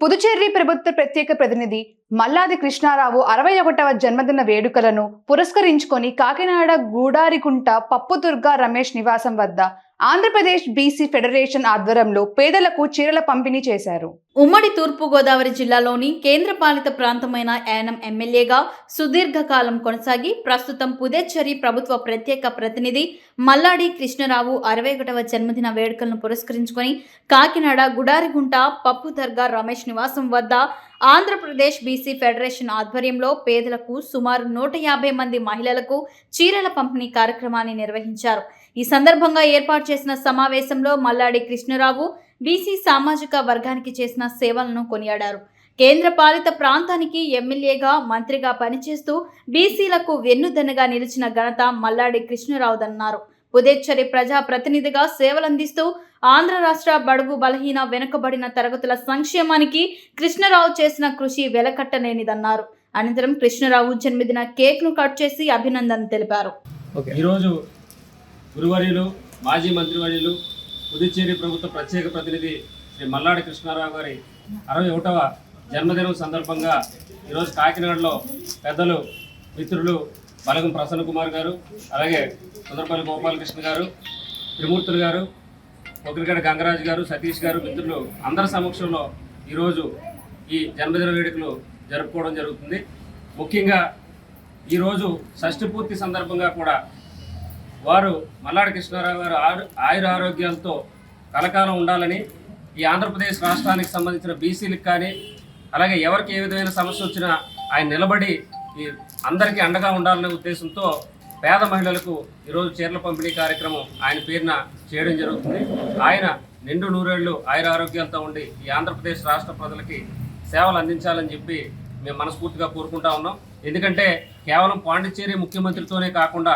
పుదుచేరి ప్రభుత్వ ప్రత్యేక ప్రతినిధి మల్లాది కృష్ణారావు అరవై ఒకటవ జన్మదిన వేడుకలను పురస్కరించుకొని కాకినాడ గూడారికుంట పప్పుదుర్గా రమేష్ నివాసం వద్ద ఆంధ్రప్రదేశ్ బీసీ ఫెడరేషన్ ఆధ్వర్యంలో పేదలకు చీరల పంపిణీ చేశారు. ఉమ్మడి తూర్పుగోదావరి జిల్లాలోని కేంద్రపాలిత ప్రాంతమైన యానం ఎమ్మెల్యేగా సుదీర్ఘకాలం కొనసాగి ప్రస్తుతం పుదేచ్చరి ప్రభుత్వ ప్రత్యేక ప్రతినిధి మల్లాడి కృష్ణరావు అరవై ఒకటవ జన్మదిన వేడుకలను పురస్కరించుకొని కాకినాడ గుడారిగుంట పప్పు దర్గా రమేష్ నివాసం వద్ద ఆంధ్రప్రదేశ్ బీసీ ఫెడరేషన్ ఆధ్వర్యంలో పేదలకు సుమారు నూట యాభై మంది మహిళలకు చీరల పంపిణీ కార్యక్రమాన్ని నిర్వహించారు. ఈ సందర్భంగా ఏర్పాటు చేసిన సమావేశంలో మల్లాడి కృష్ణరావు బీసీ సామాజిక వర్గానికి చేసిన సేవలను కొనియాడారు. కేంద్ర పాలిత ప్రాంతానికి ఎమ్మెల్యేగా మంత్రిగా పనిచేస్తూ బీసీలకు వెన్నుదన్నుగా నిలిచిన ఘనత మల్లాడి కృష్ణరావుదన్నారు. పుదేచ్చరి ప్రజా ప్రతినిధిగా సేవలందిస్తూ ఆంధ్ర రాష్ట్ర బడుగు బలహీన వెనుకబడిన తరగతుల సంక్షేమానికి కృష్ణరావు చేసిన కృషి వెలకట్టలేనిదన్నారు. అనంతరం కృష్ణరావు జన్మదిన కేక్ను కట్ చేసి అభినందన తెలిపారు. ఈరోజు గురువర్యులు మాజీ మంత్రివర్యులు పుదుచ్చేరి ప్రభుత్వ ప్రత్యేక ప్రతినిధి శ్రీ మల్లాడి కృష్ణారావు గారి అరవై ఒకటవ జన్మదినం సందర్భంగా ఈరోజు కాకినాడలో పెద్దలు మిత్రులు బలగం ప్రసన్న కుమార్ గారు అలాగే సుందరపల్లి గోపాలకృష్ణ గారు త్రిమూర్తులు గారు ఒకరిగడ గంగరాజు గారు సతీష్ గారు మిత్రులు అందరి సమక్షంలో ఈరోజు ఈ జన్మదిన వేడుకలు జరుపుకోవడం జరుగుతుంది. ముఖ్యంగా ఈరోజు షష్ఠి పూర్తి సందర్భంగా కూడా వారు మల్లాడి కృష్ణారావు గారు ఆయుర ఆరోగ్యాలతో కలకాలం ఉండాలని ఈ ఆంధ్రప్రదేశ్ రాష్ట్రానికి సంబంధించిన బీసీలకు కానీ అలాగే ఎవరికి ఏ విధమైన సమస్య వచ్చినా ఆయన నిలబడి ఈ అందరికీ అండగా ఉండాలనే ఉద్దేశంతో పేద మహిళలకు ఈరోజు చీరల పంపిణీ కార్యక్రమం ఆయన పేరున చేయడం జరుగుతుంది. ఆయన నిండు నూరేళ్ళు ఆయుర ఆరోగ్యాలతో ఉండి ఈ ఆంధ్రప్రదేశ్ రాష్ట్ర ప్రజలకి సేవలు అందించాలని చెప్పి మేము మనస్ఫూర్తిగా కోరుకుంటా ఉన్నాం. ఎందుకంటే కేవలం పాండిచ్చేరి ముఖ్యమంత్రితోనే కాకుండా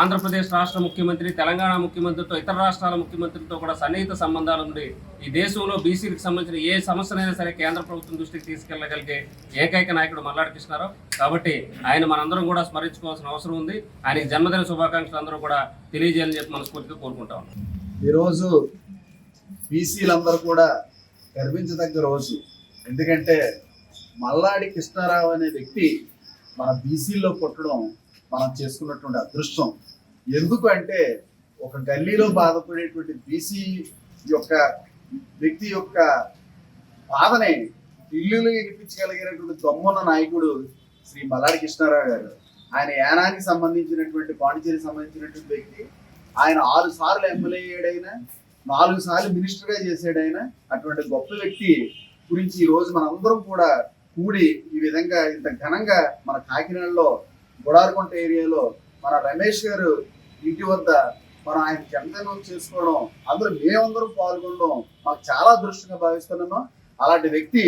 ఆంధ్రప్రదేశ్ రాష్ట్ర ముఖ్యమంత్రి తెలంగాణ ముఖ్యమంత్రితో ఇతర రాష్ట్రాల ముఖ్యమంత్రితో కూడా సన్నిహిత సంబంధాలు ఉండి ఈ దేశంలో బీసీలకు సంబంధించిన ఏ సమస్యనైనా సరే కేంద్ర ప్రభుత్వం దృష్టికి తీసుకెళ్ళగలిగే ఏకైక నాయకుడు మల్లాడి కృష్ణారావు. కాబట్టి ఆయన మనందరం కూడా స్మరించుకోవాల్సిన అవసరం ఉంది. ఆయన జన్మదిన శుభాకాంక్షలు అందరూ కూడా తెలియజేయాలని చెప్పి మనస్ఫూర్తిగా కోరుకుంటా ఉన్నాం. ఈరోజు బీసీలందరూ కూడా గర్వించదగ్గ రోజు. ఎందుకంటే మల్లాడి కృష్ణారావు అనే వ్యక్తి మన బీసీలో పుట్టడం మనం చేసుకున్నటువంటి అదృష్టం. ఎందుకు అంటే ఒక గల్లీలో బాధపడేటువంటి బీసీ యొక్క వ్యక్తి యొక్క బాధనే ఇల్లులు ఇప్పించగలిగినటువంటి దమ్మున్న నాయకుడు శ్రీ మల్లాడి కృష్ణారావు గారు. ఆయన యానానికి సంబంధించినటువంటి పాండిచేరికి సంబంధించినటువంటి వ్యక్తి. ఆయన ఆరు సార్లు ఎమ్మెల్యే అయ్యాడైనా నాలుగు సార్లు మినిస్టర్ చేసాడైనా అటువంటి గొప్ప వ్యక్తి గురించి ఈ రోజు మనందరం కూడా కూడి ఈ విధంగా ఇంత ఘనంగా మన కాకినాడలో గుడారకుంట ఏరియాలో మన రమేష్ గారు ఇంటి వద్ద మనం ఆయన జన్మదినం చేసుకోవడం అందులో మేమందరం పాల్గొనడం మాకు చాలా అదృష్టంగా భావిస్తున్నాము? అలాంటి వ్యక్తి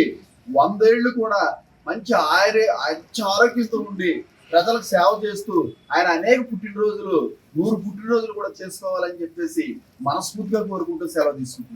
వందేళ్ళు కూడా మంచి ఆయురే మంచి ఆరోగ్యంతో ఉండి ప్రజలకు సేవ చేస్తూ ఆయన అనేక పుట్టినరోజులు నూరు పుట్టినరోజులు కూడా చేసుకోవాలని చెప్పేసి మనస్ఫూర్తిగా కోరుకుంటూ సెలవు తీసుకుంటున్నాను.